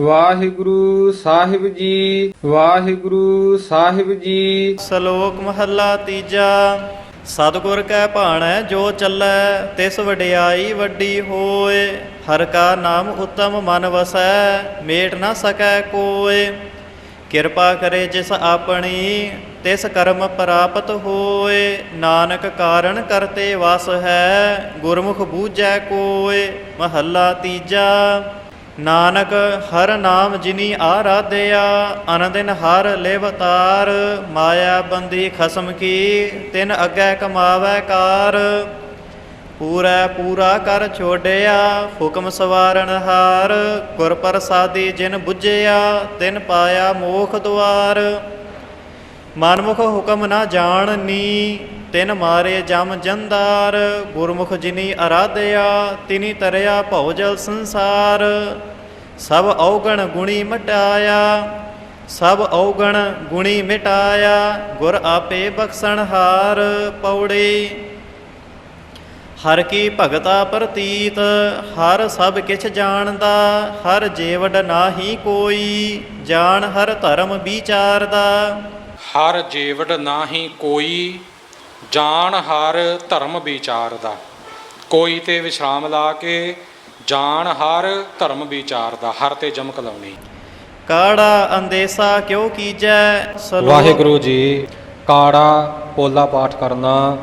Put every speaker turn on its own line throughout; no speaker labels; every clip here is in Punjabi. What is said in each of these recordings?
ਵਾਹਿਗੁਰੂ ਸਾਹਿਬ ਜੀ, ਵਾਹਿਗੁਰੂ ਸਾਹਿਬ ਜੀ।
ਸ਼ਲੋਕ ਮਹੱਲਾ ਤੀਜਾ, ਸਤਿਗੁਰ ਕੈ ਭਾਣੈ ਜੋ ਚੱਲੈ, ਤਿਸ ਵਡਿਆਈ ਵੱਡੀ ਹੋਏ। ਹਰ ਕਾ ਨਾਮ ਉਤਮ ਮਨ ਵਸੈ, ਮੇਟ ਨਾ ਸਕੈ ਕੋਏ। ਕਿਰਪਾ ਕਰੇ ਜਿਸ ਆਪਣੀ, ਤਿਸ ਕਰਮ ਪ੍ਰਾਪਤ ਹੋਏ। ਨਾਨਕ ਕਾਰਨ ਕਰਤੇ ਵਸ ਹੈ, ਗੁਰਮੁਖ ਬੂਝੈ ਕੋਏ। ਮਹੱਲਾ ਤੀਜਾ ਨਾਨਕ ਹਰ ਨਾਮ ਜਿਨੀ ਆਰਾਧਿਆ, ਅਨੰਦਿਨ ਹਰ ਲਿਵਤਾਰ ਮਾਇਆ ਬੰਦੀ ਖਸਮ ਕੀ, ਤਿਨ ਅੱਗੇ ਕਮਾਵੈ ਕਾਰ। ਪੂਰਾ ਪੂਰਾ ਕਰ ਛੋੜਿਆ ਹੁਕਮ ਸਵਾਰਨ ਹਾਰ। ਗੁਰ ਪ੍ਰਸਾਦੀ ਜਿਨ ਬੁੱਝਿਆ, ਤਿਨ ਪਾਇਆ ਮੋਖ ਦੁਆਰ। ਮਨਮੁਖ ਹੁਕਮ ਨਾ ਜਾਣਨੀ ਤਿਨ ਮਾਰੇ ਜਮ ਜੰਦਾਰ, ਗੁਰਮੁਖ ਜਿਨੀ ਅਰਾਧਿਆ, ਤਿਨੀ ਤਰਿਆ ਭਉਜਲ ਸੰਸਾਰ। ਸਭ ਔਗਣ ਗੁਣੀ ਮਟਾਇਆ, ਸਭ ਔਗਣ ਗੁਣੀ ਮਿਟਾਇਆ, ਗੁਰ ਆਪੇ ਬਖਸ਼ਣ ਹਾਰ ਪੌੜੀ। ਹਰ ਕੀ ਭਗਤਾ ਪ੍ਰਤੀਤ, ਹਰ ਸਭ ਕਿਛ ਜਾਣਦਾ, ਹਰ ਜੀਵੜ ਨਾਹੀ ਕੋਈ, ਜਾਣ ਹਰ ਧਰਮ ਵਿਚਾਰਦਾ।
ਹਰ ਜੀਵੜ ਨਾਹੀ ਕੋਈ ਜਾਣ ਹਰ ਧਰਮ ਵਿਚਾਰ ਦਾ। ਕੋਈ ਤੇ ਵਿਸ਼ਰਾਮ ਲਾ ਕੇ ਜਾਣ ਹਰ ਧਰਮ ਵਿਚਾਰ ਦਾ ਹਰ ਤੇ ਜਮਕ ਲਾਉਣੀ।
ਕਾੜਾ ਅੰਦੇਸਾ ਕਿਉ ਕੀਜੈ?
ਵਾਹਿਗੁਰੂ ਜੀ ਕਾੜਾ ਪੋਲਾ ਪਾਠ ਕਰਨਾ।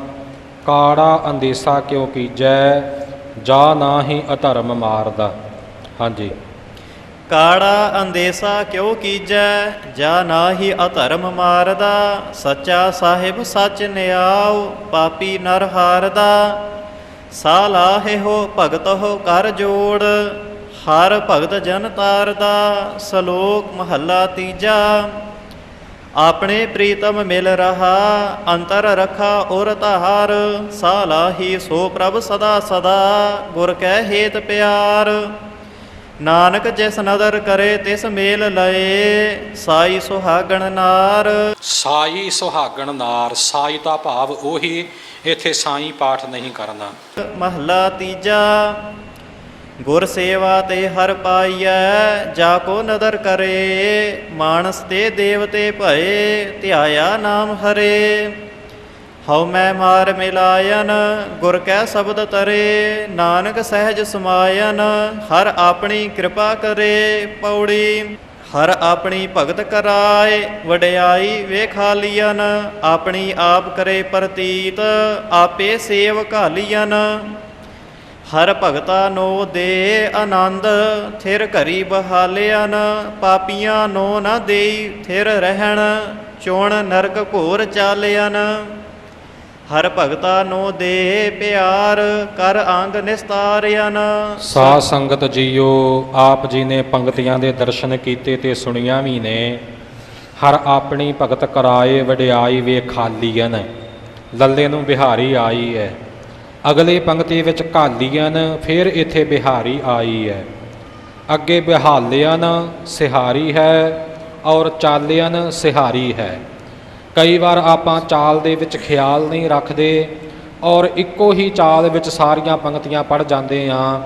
ਕਾੜਾ ਅੰਦੇਸਾ ਕਿਉ ਕੀਜੈ? ਜਾ ਨਾਹੀ ਅਧਰਮ ਮਾਰਦਾ। ਹਾਂਜੀ।
ਕਾੜਾ ਅੰਦੇਸਾ ਕਿਉ ਕੀਜੈ, ਜਾ ਨਾਹੀ ਅਧਰਮ ਮਾਰਦਾ, ਸੱਚਾ ਸਾਹਿਬ ਸੱਚ ਨਿਆਉ, ਪਾਪੀ ਨਰ ਹਾਰਦਾ। ਸਾ ਲਾਹੇ ਹੋ ਭਗਤ ਹੋ ਕਰ ਜੋੜ, ਹਰ ਭਗਤ ਜਨ ਤਾਰਦਾ, ਸ਼ਲੋਕ ਮਹੱਲਾ ਤੀਜਾ। ਆਪਣੇ ਪ੍ਰੀਤਮ ਮਿਲ ਰਹਾ, ਅੰਤਰ ਰਖਾ ਔਰ ਧਾਰ, ਸਾ ਲਾਹੀ ਸੋ ਪ੍ਰਭ ਸਦਾ ਸਦਾ, ਗੁਰ ਕਹਿ ਹੇਤ ਪਿਆਰ। ਨਾਨਕ ਜਿਸ ਨਦਰ ਕਰੇ ਤਿਸ ਮੇਲ ਲਏ ਸਾਈ ਸੁਹਾਗਣ ਨਾਰ।
ਸਾਈ ਸੁਹਾਗਣ ਨਾਰ ਸਾਈ ਦਾ ਭਾਵ ਉਹੀ ਇੱਥੇ ਸਾਈ ਪਾਠ ਨਹੀਂ ਕਰਨਾ।
ਮਹੱਲਾ ਤੀਜਾ ਗੁਰ ਸੇਵਾ ਤੇ ਹਰ ਪਾਈਐ ਜਾ ਕੋ ਨਦਰ ਕਰੇ ਮਾਨਸ ਤੇ ਦੇਵਤੇ ਭਏ ਧਿਆਇਆ ਨਾਮ ਹਰੇ। ਹਉ ਮੈਂ ਮਾਰ ਮਿਲਾਇਨ, ਗੁਰ ਕੈ ਸ਼ਬਦ ਤਰੇ, ਨਾਨਕ ਸਹਿਜ ਸਮਾਇਨ, ਹਰ ਆਪਣੀ ਕਿਰਪਾ ਕਰੇ ਪੌੜੀ। ਹਰ ਆਪਣੀ ਭਗਤ ਕਰਾਏ, ਵਡਿਆਈ ਵੇਖਾਲੀਨ ਆਪਣੀ ਆਪ ਕਰੇ ਪ੍ਰਤੀਤ, ਆਪੇ ਸੇਵ ਘਾਲੀਨ ਹਰ ਭਗਤਾ ਨੋ ਦੇ ਆਨੰਦ, ਥਿਰ ਘਰੀ ਬਹਾਲਿਆਨ ਪਾਪੀਆਂ ਨੋ ਨਾ ਦੇਈ, ਥਿਰ ਰਹਿਣ, ਚੋਣ ਨਰਕ ਘੋਰ ਚਾਲਿਆਨ ਹਰ ਭਗਤਾ ਨੂੰ ਦੇ ਪਿਆਰ ਕਰ ਅੰਗ ਨਿਸਤਾਰਿਆਨ
ਸਾ ਸੰਗਤ ਜੀਓ, ਆਪ ਜੀ ਨੇ ਪੰਗਤੀਆਂ ਦੇ ਦਰਸ਼ਨ ਕੀਤੇ ਤੇ ਸੁਣੀਆਂ ਵੀ ਨੇ। ਹਰ ਆਪਣੀ ਭਗਤ ਕਰਾਏ ਵਡਿਆਈ ਵੇਖਾਲੀਨ ਲੱਲੇ ਨੂੰ ਬਿਹਾਰੀ ਆਈ ਹੈ ਅਗਲੇ ਪੰਕਤੀ ਵਿੱਚ ਘਾਲੀਨ ਫਿਰ ਇੱਥੇ ਬਿਹਾਰੀ ਆਈ ਹੈ ਅੱਗੇ ਬਿਹਾਲਿਆਨ ਸਿਹਾਰੀ ਹੈ, ਔਰ ਚਾਲਿਆਨ ਸਿਹਾਰੀ ਹੈ। ਕਈ ਵਾਰ ਆਪਾਂ ਚਾਲ ਦੇ ਵਿੱਚ ਖਿਆਲ ਨਹੀਂ ਰੱਖਦੇ ਔਰ ਇੱਕੋ ਹੀ ਚਾਲ ਵਿੱਚ ਸਾਰੀਆਂ ਪੰਕਤੀਆਂ ਪੜ ਜਾਂਦੇ ਆ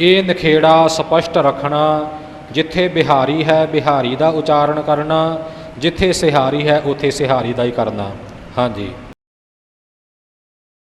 ਇਹ ਨਖੇੜਾ ਸਪਸ਼ਟ ਰੱਖਣਾ, ਜਿੱਥੇ ਬਿਹਾਰੀ ਹੈ ਬਿਹਾਰੀ ਦਾ ਉਚਾਰਨ ਕਰਨਾ, ਜਿੱਥੇ ਸਿਹਾਰੀ ਹੈ ਉੱਥੇ ਸਿਹਾਰੀ ਦਾ ਹੀ ਕਰਨਾ। ਹਾਂਜੀ।